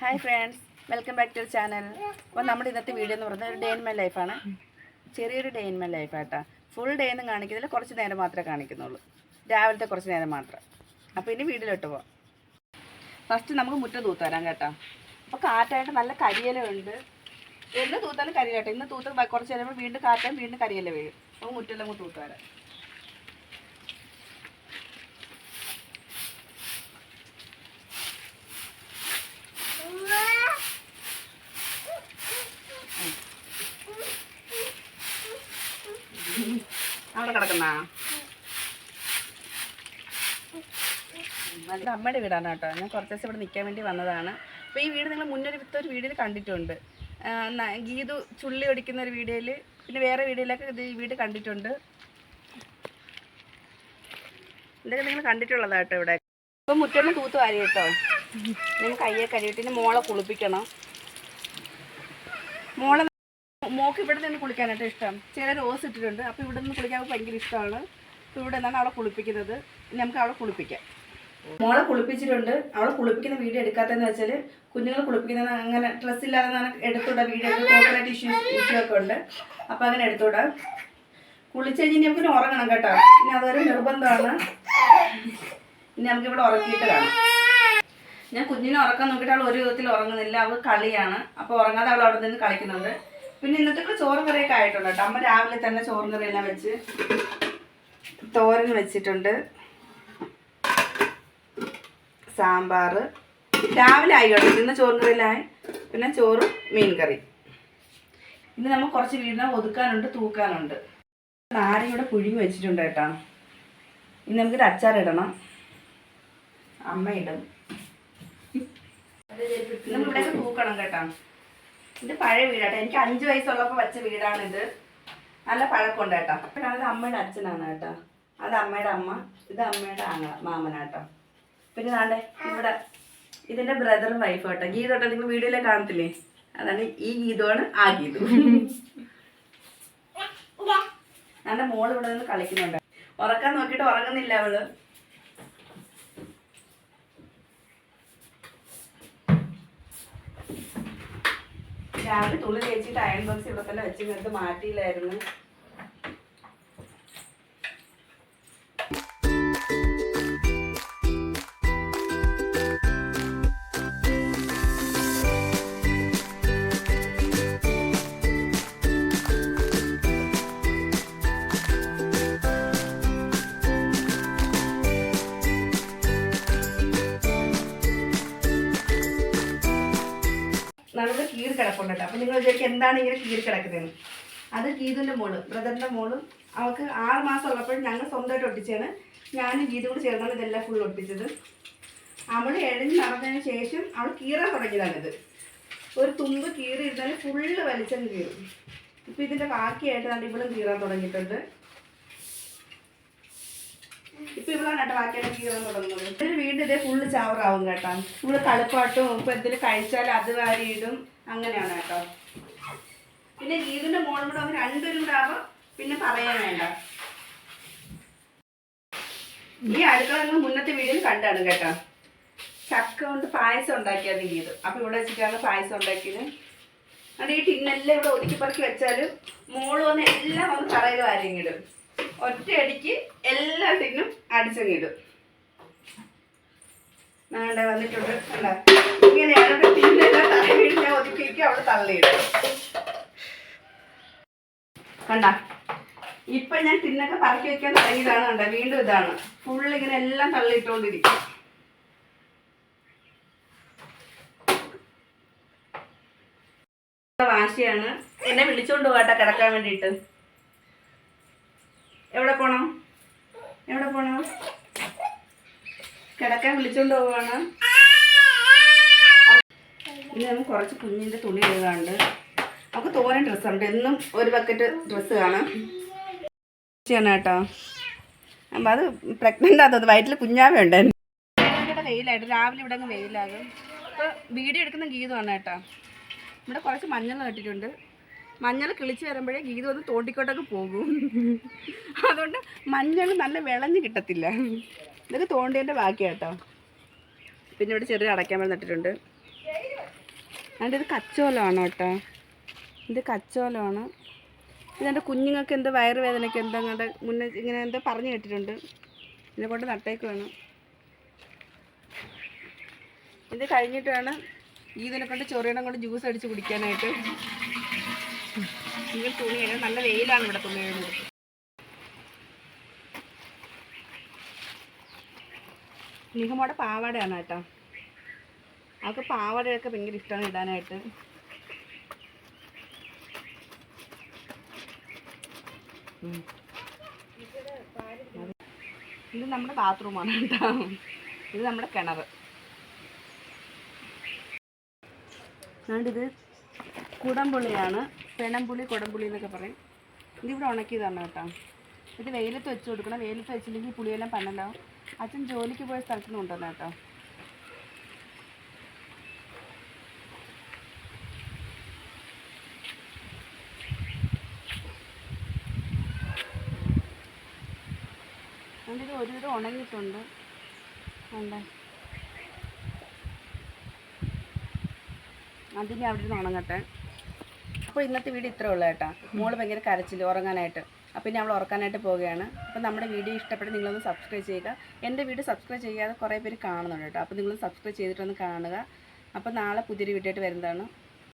Hi friends welcome back to channel അപ്പോൾ നമ്മുടെ ഇന്നത്തെ വീഡിയോ എന്ന് പറയുന്നത് ഒരു ഡേ ഇൻ മൈ ലൈഫാണ് ചെറിയൊരു ഡേ ഇൻ മൈ ലൈഫ് ലൈഫാട്ടാ ഫുൾ ഡേ ഒന്നും കാണിക്കുന്നില്ല. കുറച്ച് നേരം മാത്രമേ കാണിക്കുന്നുള്ളൂ. രാവിലത്തെ കുറച്ച് നേരം മാത്രം. അപ്പോൾ ഇനി വീട്ടിലോട്ട് പോവാം. ഫസ്റ്റ് നമുക്ക് മുറ്റം തൂത്ത് വരാം കേട്ടോ. അപ്പോൾ കാറ്റായിട്ട് നല്ല കരിയിലുണ്ട് എന്ന് തൂത്താലും കരിയിലട്ടെ ഇന്ന് തൂത്ത് കുറച്ച് നേരം വീണ്ടും കാറ്റാൻ വീണ്ടും കരിയല വീഴും. അപ്പോൾ മുറ്റെല്ലാം കൂടി തൂത്ത് വരാം അവിടെ കിടക്കുന്ന? അമ്മയുടെ വീടാണ് കേട്ടോ ഞാൻ കുറച്ച് ദിവസം ഇവിടെ നിൽക്കാൻ വേണ്ടി വന്നതാണ്. അപ്പോൾ ഈ വീട് നിങ്ങൾ മുന്നൊരു വിത്ത ഒരു വീഡിയോയിൽ കണ്ടിട്ടുണ്ട്. ഗീതു ചുള്ളി ഒടിക്കുന്ന ഒരു വീഡിയോയിൽ പിന്നെ വേറെ വീഡിയോയിലൊക്കെ ഇത് ഈ വീട് കണ്ടിട്ടുണ്ട്. എന്തൊക്കെ നിങ്ങൾ കണ്ടിട്ടുള്ളതാ കേട്ടോ ഇവിടെ. ഇപ്പം മുറ്റൊന്ന് തൂത്ത് വാരി കേട്ടോ നിങ്ങൾ കയ്യെ കഴിയിട്ട് മോളെ കുളിപ്പിക്കണം. മോളെ മോക്ക് ഇവിടെ നിന്ന് കുളിക്കാനായിട്ട് ഇഷ്ടം. ചില റോസ് ഇട്ടിട്ടുണ്ട്. അപ്പോൾ ഇവിടെ നിന്ന് കുളിക്കാൻ ഭയങ്കര ഇഷ്ടമാണ്. അപ്പോൾ ഇവിടെ നിന്നാണ് അവളെ കുളിപ്പിക്കുന്നത്. നമുക്ക് അവളെ കുളിപ്പിക്കാം. മോളെ കുളിപ്പിച്ചിട്ടുണ്ട്. അവളെ കുളിപ്പിക്കുന്ന വീഡിയോ എടുക്കാത്തതെന്ന് വെച്ചാൽ കുഞ്ഞുങ്ങൾ കുളിപ്പിക്കുന്ന അങ്ങനെ ഡ്രസ്സ് ഇല്ലാതെ എടുത്തുവിടാം വീഡിയോ കോപ്പറേറ്റ് ഇഷ്യൂ ഇഷ്യൂ ഒക്കെ ഉണ്ട്. അപ്പം അങ്ങനെ എടുത്തുവിടാം കുളിച്ച് കഴിഞ്ഞ് നമുക്ക് ഉറങ്ങണം കേട്ടോ. ഇനി അതൊരു നിർബന്ധമാണ്. ഇനി നമുക്ക് ഇവിടെ ഉറക്കിയിട്ട് കാണാം. ഞാൻ കുഞ്ഞിനെ ഉറക്കാൻ നോക്കിയിട്ട് അവൾ ഒരു വിധത്തിൽ ഉറങ്ങുന്നില്ല. അവൾ കളിയാണ്. അപ്പോൾ ഉറങ്ങാതെ അവൾ അവിടെ നിന്ന് കളിക്കുന്നുണ്ട്. പിന്നെ ഇന്നത്തെ ചോറും കറിയൊക്കെ ആയിട്ടുണ്ട് കേട്ടോ. അമ്മ രാവിലെ തന്നെ ചോറും കറിയെല്ലാം വെച്ച് തോരൻ വെച്ചിട്ടുണ്ട്. സാമ്പാർ. രാവിലെ ആയി കേട്ടോ. ഇന്ന് ചോറും കറിയിലായി പിന്നെ ചോറും മീൻ കറി. ഇന്ന് നമ്മൾ കുറച്ച് വീടിനെ ഒതുക്കാനുണ്ട് തൂക്കാനുണ്ട്. നാരങ്ങ പുഴുങ്ങി വെച്ചിട്ടുണ്ട് കേട്ടോ. ഇനി നമുക്കൊരു അച്ചാറിടണം അമ്മ ഇടും. നമ്മൾ ഇവിടെയൊക്കെ തൂക്കണം കേട്ടോ. ഇത് പഴയ വീടാട്ടോ. എനിക്ക് അഞ്ച് വയസ്സുള്ളപ്പോൾ വെച്ച വീടാണിത്. നല്ല പഴക്കമുണ്ട് കേട്ടോ. അത് അമ്മയുടെ അച്ഛനാണ് കേട്ടോ. അത് അമ്മയുടെ അമ്മ ഇത് അമ്മയുടെ ആങ്ങള മാമനാട്ടോ. പിന്നെ നാണ്ടെ ഇവിടെ ഇതിന്റെ ബ്രദറും വൈഫും കേട്ടോ. ഗീത കേട്ടോ നിങ്ങൾ വീഡിയോയിലെ കാണത്തില്ലേ? അതാണ് ഈ ഗീതമാണ് ആ ഗീതു. നല്ല മോൾ ഇവിടെ നിന്ന് കളിക്കുന്നുണ്ട്. ഉറക്കാൻ നോക്കിയിട്ട് ഉറങ്ങുന്നില്ല അവൾ. രാവിലെ തുള്ളി തേച്ചിട്ട് അയൺ ബോക്സ് ഇവിടെ തന്നെ വെച്ച് നിർത്ത് മാറ്റിയില്ലായിരുന്നു. കിടപ്പുണ്ട് കേട്ടോ അപ്പം നിങ്ങൾ വിചാരിക്കും എന്താണ് ഇങ്ങനെ കീറി കിടക്കുന്നതെന്ന്. അത് ഗീതുവിന്റെ മോൾ ബ്രദറിന്റെ മോളും അവൾക്ക് ആറ് മാസം ഉള്ളപ്പോഴും ഞങ്ങൾ സ്വന്തമായിട്ട് ഒട്ടിച്ചാണ് ഞാനും ഗീതു കൂടി ചേർന്നാണ് ഇതെല്ലാം ഫുൾ ഒട്ടിച്ചത്. അവൾ എഴഞ്ഞ് നടന്നതിന് ശേഷം അവൾ കീറാൻ തുടങ്ങിയതാണിത് ഒരു തുമ്പ് കീറി ഇരുന്നാൽ ഫുള്ള് വലിച്ചങ്ങ് കീറും. ഇപ്പം ഇതിന്റെ ബാക്കിയായിട്ട് നമ്മൾ ഇവളും കീറാൻ തുടങ്ങിയിട്ടുണ്ട്. ഇപ്പൊ ഇവളാണ് കേട്ടോ ബാക്കിയായിട്ട് കീറാൻ തുടങ്ങുന്നത്. ഇതിൽ വീണ്ടും ഇതേ ഫുള്ള് ചവറാവും കേട്ടോ. ഇവൾ കളിപ്പാട്ടും ഇപ്പൊ എന്തെങ്കിലും കഴിച്ചാൽ അത് വാരി ഇടും. അങ്ങനെയാണ് കേട്ടോ. പിന്നെ ഗീതിന്റെ മോൾ കൂടെ ഒന്ന് രണ്ടുപേരും കൂടെ പിന്നെ പറയാൻ വേണ്ട. ഈ അടുക്കള നിങ്ങൾ മുന്നത്തെ വീഡിയോയിൽ കണ്ടാണ് കേട്ടോ. ചക്ക കൊണ്ട് പായസം ഉണ്ടാക്കിയത് ഗീത് അപ്പൊ ഇവിടെ വെച്ചിട്ടാണ് പായസം ഉണ്ടാക്കിയത്. അത് ഈ ടിന്നെല്ലാം ഇവിടെ ഒതുക്കി പറക്കി വെച്ചാലും മോൾ വന്ന് എല്ലാം വന്ന് തറയിൽ വാരിങ്ങിടും ഒറ്റയടിക്ക് എല്ലാത്തിനും അടിച്ചങ്ങിടും നാളെ വന്നിട്ടുണ്ട്. അല്ല ഇങ്ങനെയാണ് ടിന്നെല്ലാം തറയിൽ ഞാൻ ഒതുക്കി വയ്ക്കും അവിടെ തള്ളിയിടും കണ്ട? ഇപ്പൊ ഞാൻ തിന്നൊക്കെ പറക്കി വെക്കാൻ തുടങ്ങിയതാണ് കണ്ട? വീണ്ടും ഇതാണ്. ഫുള്ള് ഇങ്ങനെ എല്ലാം തള്ളിയിട്ടുകൊണ്ടിരിക്കും വാശിയാണ്. എന്നെ വിളിച്ചോണ്ട് പോകാട്ടെ കിടക്കാൻ വേണ്ടിയിട്ട്. എവിടെ പോണം? എവിടെ പോണം? കിടക്കാൻ വിളിച്ചോണ്ട് പോവാണ്. ഇനി നമുക്ക് കുറച്ച് കുഞ്ഞിന്റെ തുണി എഴുതാണ്ട് നമുക്ക് തോരൻ ഡ്രസ്സുണ്ട് എന്നും ഒരു ബക്കറ്റ് ഡ്രസ്സ് കാണാം ചെയ്യണം കേട്ടോ. അപ്പം അത് പ്രഗ്നന്റ് ആകുന്നത് വയറ്റിൽ കുഞ്ഞാവ ഉണ്ടായിരുന്നു. വെയിലായിട്ട് രാവിലെ ഇവിടെ അങ്ങ് വെയിലാകും. അപ്പോൾ വീഡിയോ എടുക്കുന്ന ഗീതമാണ് കേട്ടോ. ഇവിടെ കുറച്ച് മഞ്ഞൾ നട്ടിട്ടുണ്ട്. മഞ്ഞൾ കിളിച്ച് വരുമ്പോഴേ ഗീത ഒന്ന് തോണ്ടിക്കോട്ടൊക്കെ പോകും. അതുകൊണ്ട് മഞ്ഞൾ നല്ല വിളഞ്ഞ് കിട്ടത്തില്ല. ഇതൊക്കെ തോണ്ടേന്റെ ബാക്കി കേട്ടോ പിന്നെ ഇവിടെ ചെറിയ അടയ്ക്കാൻ നട്ടിട്ടുണ്ട്. അതിന്റെ ഇത് കച്ചോലമാണ് കേട്ടോ? ഇത് കച്ചോലമാണ്. ഇതെന്റെ കുഞ്ഞുങ്ങൾക്ക് എന്തോ വയറുവേദനയ്ക്ക് എന്തോ അങ്ങോട്ട് മുന്നേ ഇങ്ങനെ എന്തോ പറഞ്ഞു കേട്ടിട്ടുണ്ട്. ഇതിനെ കൊണ്ട് നട്ടേക്ക് വേണം ഇത് കഴിഞ്ഞിട്ട് വേണം ഇതിനെ കൊണ്ട് ചൊറിയണം കൊണ്ട് ജ്യൂസ് അടിച്ച് കുടിക്കാനായിട്ട്. നിങ്ങൾ തുണി കഴുകാൻ നല്ല വെയിലാണ് ഇവിടെ തുണി കഴുകുന്നത് നിഹമോടെ പാവാടയാണ് കേട്ടോ. അവൾക്ക് പാവാടയൊക്കെ ഭയങ്കര ഇഷ്ടമാണ് ഇടാനായിട്ട്. ഇത് നമ്മുടെ ബാത്റൂമാണ് കേട്ടോ. ഇത് നമ്മുടെ കിണർ. ഇത്? കുടംപുളിയാണ് പെണംപുളി കൊടമ്പുളി എന്നൊക്കെ പറയും. ഇതിവിടെ ഉണക്കിയതാണ് കേട്ടോ. ഇത് വെയിലത്ത് വെച്ച് കൊടുക്കണം. വെയിലത്ത് വെച്ചില്ലെങ്കിൽ പുളിയെല്ലാം പന്നലാവും അച്ഛൻ ജോലിക്ക് പോയ സ്ഥലത്ത് നിന്ന് കൊണ്ടുവന്ന കേട്ടോ. അതിന്റെ ഒരുവിധം ഉണങ്ങിയിട്ടുണ്ട്. ഉണ്ട് അതിന് അവിടെ നിന്ന് ഉണങ്ങട്ടെ. അപ്പോൾ ഇന്നത്തെ വീഡിയോ ഇത്രേ ഉള്ളൂ കേട്ടോ. മോൾ ഭയങ്കര കരച്ചിൽ ഉറങ്ങാനായിട്ട്. അപ്പോൾ ഇനി അവൾ ഉറക്കാനായിട്ട് പോവുകയാണ്. അപ്പോൾ നമ്മുടെ വീഡിയോ ഇഷ്ടപ്പെട്ട് നിങ്ങളൊന്ന് സബ്സ്ക്രൈബ് ചെയ്യുക. എന്റെ വീഡിയോ സബ്സ്ക്രൈബ് ചെയ്യാതെ കുറേ പേര് കാണുന്നുണ്ട് കേട്ടോ. അപ്പോൾ നിങ്ങൾ സബ്സ്ക്രൈബ് ചെയ്തിട്ടൊന്ന് കാണുക. അപ്പോൾ നാളെ പുതിയൊരു വീഡിയോ ആയിട്ട് വരുന്നതാണ്.